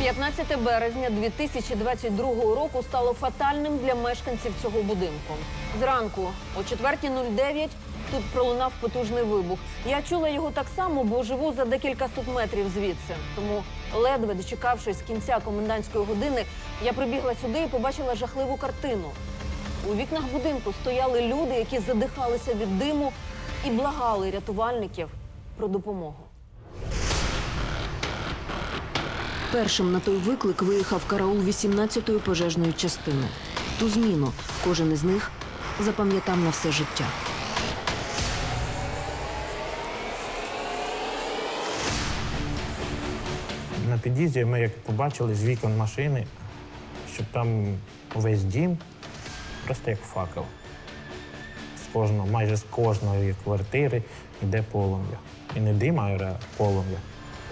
15 березня 2022 року стало фатальним для мешканців цього будинку. Зранку о 4.09 тут пролунав потужний вибух. Я чула його так само, бо живу за декілька сотметрів звідси. Тому, ледве дочекавшись кінця комендантської години, я прибігла сюди і побачила жахливу картину. У вікнах будинку стояли люди, які задихалися від диму і благали рятувальників про допомогу. Першим на той виклик виїхав караул 18-ї пожежної частини. Ту зміну кожен із них запам'ятав на все життя. На під'їзді ми як побачили з вікон машини, що там весь дім просто як факел. З кожного, майже з кожної квартири йде полум'я. І не дим, а полум'я.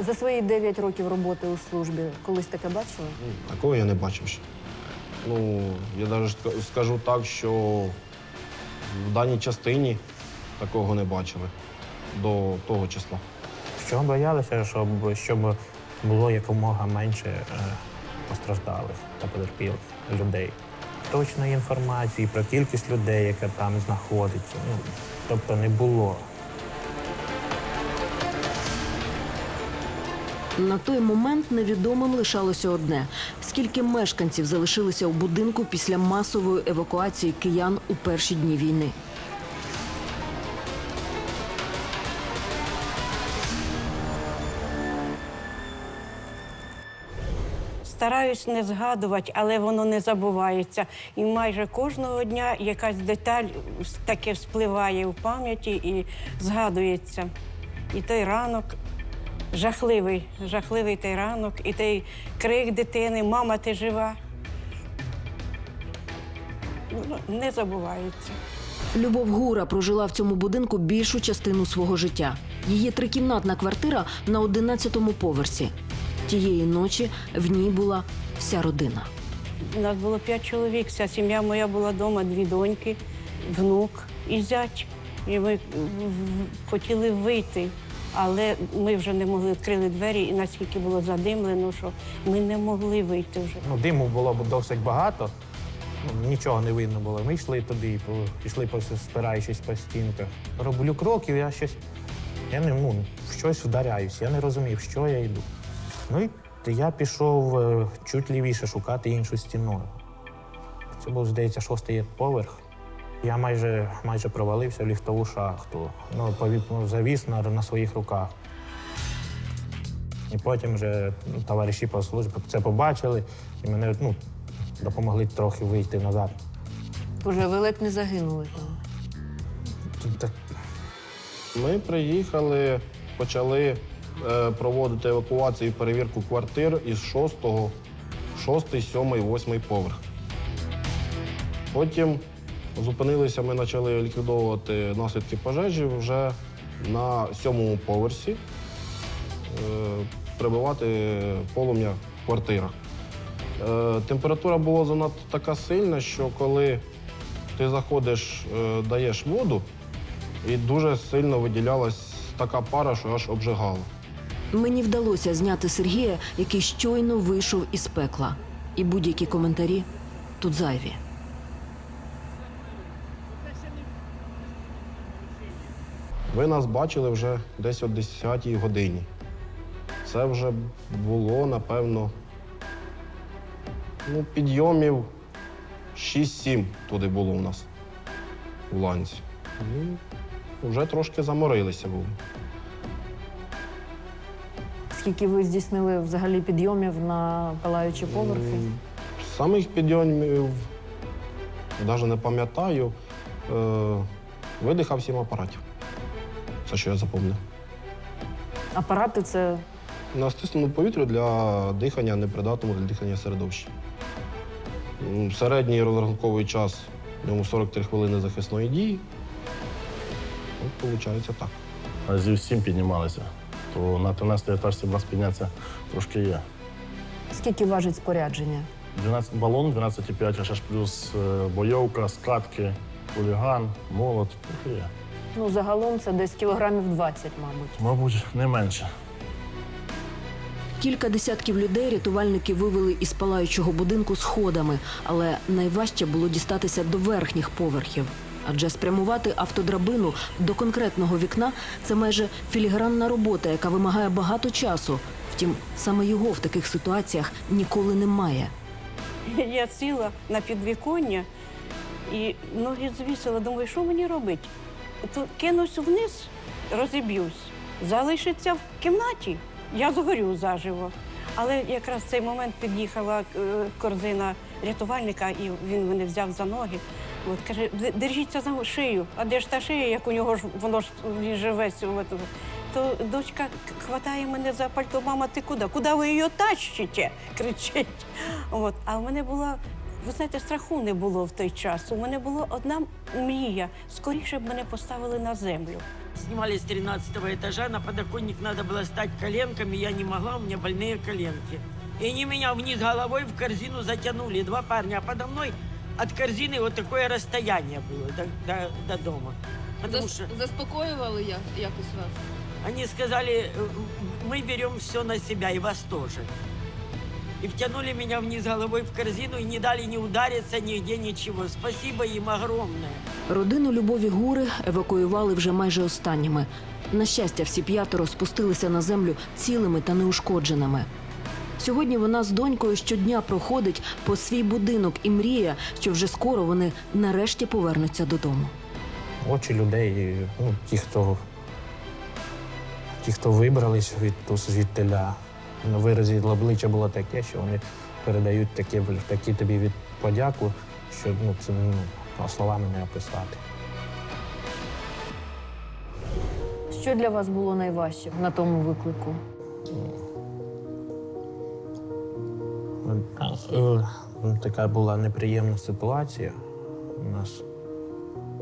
За свої 9 років роботи у службі колись таке бачили? Такого я не бачив ще. Ну, я навіть скажу так, що в даній частині такого не бачили до того числа. Що боялися, щоб, щоб було якомога менше е, постраждалих та потерпілих людей. Точної інформації про кількість людей, яка там знаходиться. Ну, тобто не було. На той момент невідомим лишалося одне: скільки мешканців залишилося у будинку після масової евакуації киян у перші дні війни. Стараюсь не згадувати, але воно не забувається. І майже кожного дня якась деталь таке вспливає в пам'яті і згадується. І той ранок жахливий, жахливий той ранок, і той крик дитини, мама, ти жива. Ну, Не забувається. Любов Гура прожила в цьому будинку більшу частину свого життя. Її трикімнатна квартира на 11-му поверсі. Тієї ночі в ній була вся родина. У нас було п'ять чоловік, вся сім'я моя була вдома, дві доньки, внук і зять. І ми хотіли вийти, але ми вже не могли відкрили двері, і наскільки було задимлено, що ми не могли вийти вже. Ну, диму було досить багато. Ну, нічого не видно було. Ми йшли туди, пішли спираючись по стінках. Роблю кроків, я щось. Я не ну, щось вдаряюсь, я не розумів, що я йду. Ну і я пішов е, чуть лівіше шукати іншу стіну. Це був, здається, шостий поверх. Я майже, майже провалився в ліфтову шахту. Ну, повіп, ну, завіс на, на своїх руках. І потім вже ну, товариші по службі це побачили і мене ну, допомогли трохи вийти назад. Боже, ви ледь не загинули там. Так Ми приїхали, почали е, проводити евакуацію і перевірку квартир із 6, 6, 7, 8 поверх. Потім зупинилися, ми почали ліквідовувати наслідки пожежі вже на сьомому поверсі, е, прибивати полум'я в квартирах. Е, температура була занадто така сильна, що коли ти заходиш, е, даєш воду, і дуже сильно виділялась така пара, що аж обжигала. Мені вдалося зняти Сергія, який щойно вийшов із пекла. І будь-які коментарі тут зайві. Ви нас бачили вже десь о 10-й годині. Це вже було, напевно, ну, підйомів 6-7 туди було у нас в ланці. Ну, вже трошки заморилися були. Скільки ви здійснили взагалі підйомів на палаючі поверхи? Самих підйомів навіть не пам'ятаю. Е, видихав сім апаратів. Це що я запам'ятав. Апарати це На стисненому повітрю для дихання непридатному для дихання середовища. Середній розрахунковий час в ньому 43 хвилини захисної дії. От, виходить так. разів сім піднімалися, то на 13 етаж нас піднятися трошки є. скільки важить спорядження? 12 балон, 12,5 аж плюс е, бойовка, скатки, хуліган, молот. Трохи є. Ну, загалом це десь кілограмів 20, мабуть. Мабуть, не менше. Кілька десятків людей рятувальники вивели із палаючого будинку сходами, але найважче було дістатися до верхніх поверхів. Адже спрямувати автодрабину до конкретного вікна це майже філігранна робота, яка вимагає багато часу. Втім, саме його в таких ситуаціях ніколи немає. Я сіла на підвіконня і ноги звісила. Думаю, що мені робити? Кинусь вниз, розіб'юсь. Залишиться в кімнаті. Я згорю заживо. Але якраз в цей момент під'їхала е, корзина рятувальника, і він мене взяв за ноги. От каже, держіться за шию. А де ж та шия, як у нього ж воно ж він же весь. То дочка хватає мене за пальто. Мама, ти куди? Куди ви її тащите? кричить. От. А в мене була, ви знаєте, страху не було в той час. У мене була одна мрія. Скоріше б мене поставили на землю. Снимали с 13 этажа, на подоконник надо было стать коленками, я не могла, у меня больные коленки. И они меня вниз головой в корзину затянули, два парня, а подо мной от корзины вот такое расстояние было до, до, до дома. Потому что Заспокоювали як, якось вас? они сказали, «Э, мы берем все на себя, и вас тоже. И втянули меня вниз головой в корзину и не дали ни удариться нигде, ничего. Спасибо им огромное. Родину Любові Гури евакуювали вже майже останніми. На щастя, всі п'ятеро спустилися на землю цілими та неушкодженими. Сьогодні вона з донькою щодня проходить по свій будинок і мріє, що вже скоро вони нарешті повернуться додому. Очі людей, ну, ті, хто, ті, хто вибрались від звідтиля, на виразі обличчя було таке, що вони передають такі, такі тобі від подяку, що ну, це ну, словами не описати. Що для вас було найважче на тому виклику? Е, Така була неприємна ситуація у нас.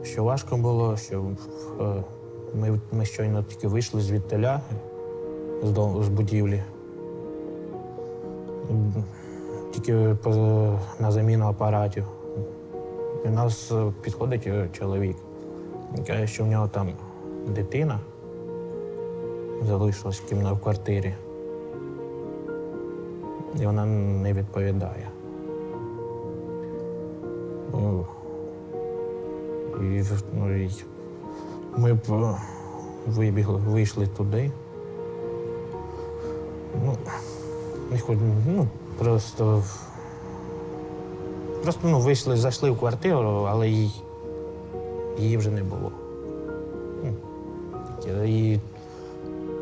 Що важко було, що е, ми, ми щойно тільки вийшли з, дому, з будівлі. Тільки на заміну апаратів. І у нас е, підходить е, чоловік. Він каже, що в нього там дитина залишилась в кімнаті в квартирі і вона не відповідає. Ну, і, ну, і ми е, вибігли, вийшли туди. Ну, хоч, ну, просто, просто ну, вийшли, зайшли в квартиру, але її, її вже не було. Ну, І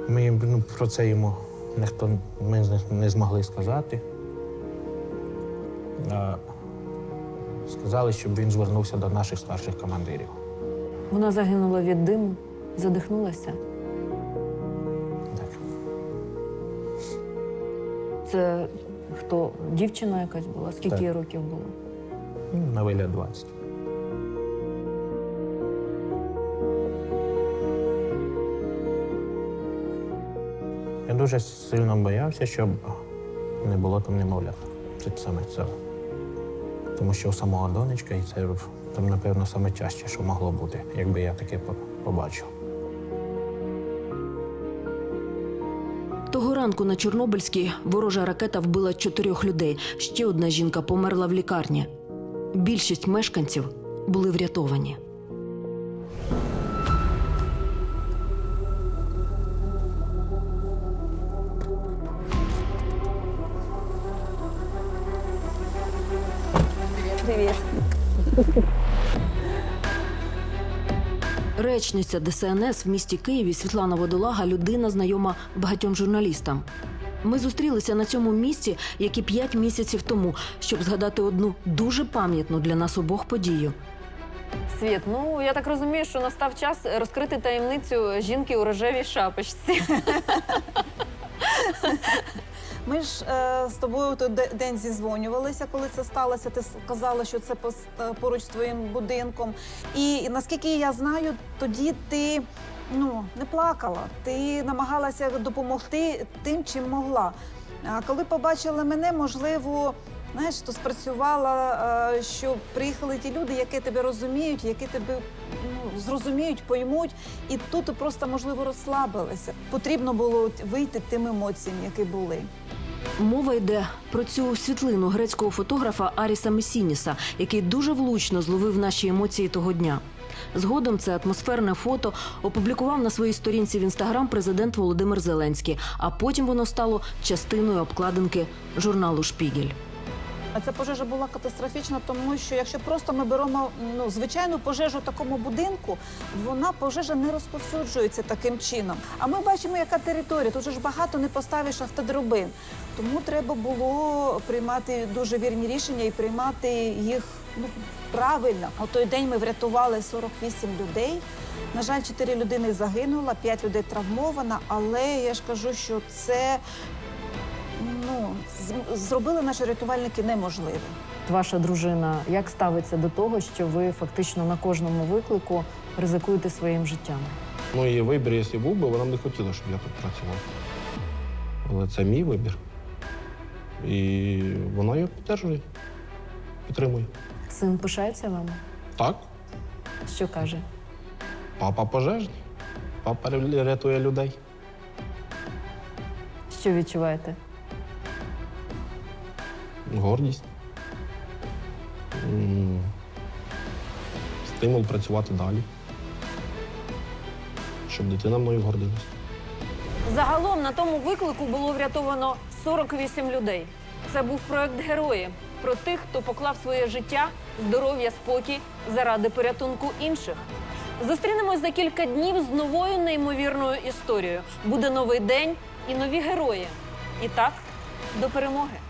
ми ну, про це йому ніхто ми не- змогли сказати. Сказали, щоб він звернувся до наших старших командирів. Вона загинула від диму, задихнулася. Це хто? Дівчина якась була? Скільки Так. їй років було? На вигляд 20. Я дуже сильно боявся, щоб не було там немовлят. Це саме це. Тому що у самого донечка, і це там, напевно, саме тяжче, що могло бути, якби я таке побачив. Того ранку на Чорнобильській ворожа ракета вбила чотирьох людей. Ще одна жінка померла в лікарні. Більшість мешканців були врятовані. Привіт. Речниця ДСНС в місті Києві Світлана Водолага людина знайома багатьом журналістам. Ми зустрілися на цьому місці, як і п'ять місяців тому, щоб згадати одну дуже пам'ятну для нас обох подію. Світ, ну я так розумію, що настав час розкрити таємницю жінки у рожевій шапочці. Ми ж е, з тобою той де- день зізвонювалися, коли це сталося. Ти сказала, що це е, поруч з твоїм будинком. І наскільки я знаю, тоді ти ну, не плакала, ти намагалася допомогти тим, чим могла. А коли побачили мене, можливо, знаєш, то спрацювала, е, що приїхали ті люди, які тебе розуміють, які тебе ну, зрозуміють, поймуть, і тут просто можливо розслабилися. Потрібно було вийти тим емоціям, які були. Мова йде про цю світлину грецького фотографа Аріса Месініса, який дуже влучно зловив наші емоції того дня. Згодом це атмосферне фото опублікував на своїй сторінці в інстаграм президент Володимир Зеленський. А потім воно стало частиною обкладинки журналу Шпігель. А ця пожежа була катастрофічна, тому що якщо просто ми беремо ну, звичайну пожежу в такому будинку, вона пожежа не розповсюджується таким чином. А ми бачимо, яка територія. Тут ж багато не поставиш автодробин. Тому треба було приймати дуже вірні рішення і приймати їх ну, правильно. У той день ми врятували 48 людей. На жаль, 4 людини загинуло, 5 людей травмовано, але я ж кажу, що це зробили наші рятувальники неможливе. Ваша дружина як ставиться до того, що ви фактично на кожному виклику ризикуєте своїм життям? Ну, її вибір, якщо був би, вона б не хотіла, щоб я тут працював. Але це мій вибір. І вона його підтримує. Підтримує. Син пишається вами? Так, Що каже? папа пожежний. Папа рятує людей. Що відчуваєте? Гордість. Стимул працювати далі. Щоб дитина мною гордилась. Загалом на тому виклику було врятовано 48 людей. Це був проект герої про тих, хто поклав своє життя, здоров'я, спокій заради порятунку інших. Зустрінемось за кілька днів з новою неймовірною історією. Буде новий день і нові герої. І так, до перемоги.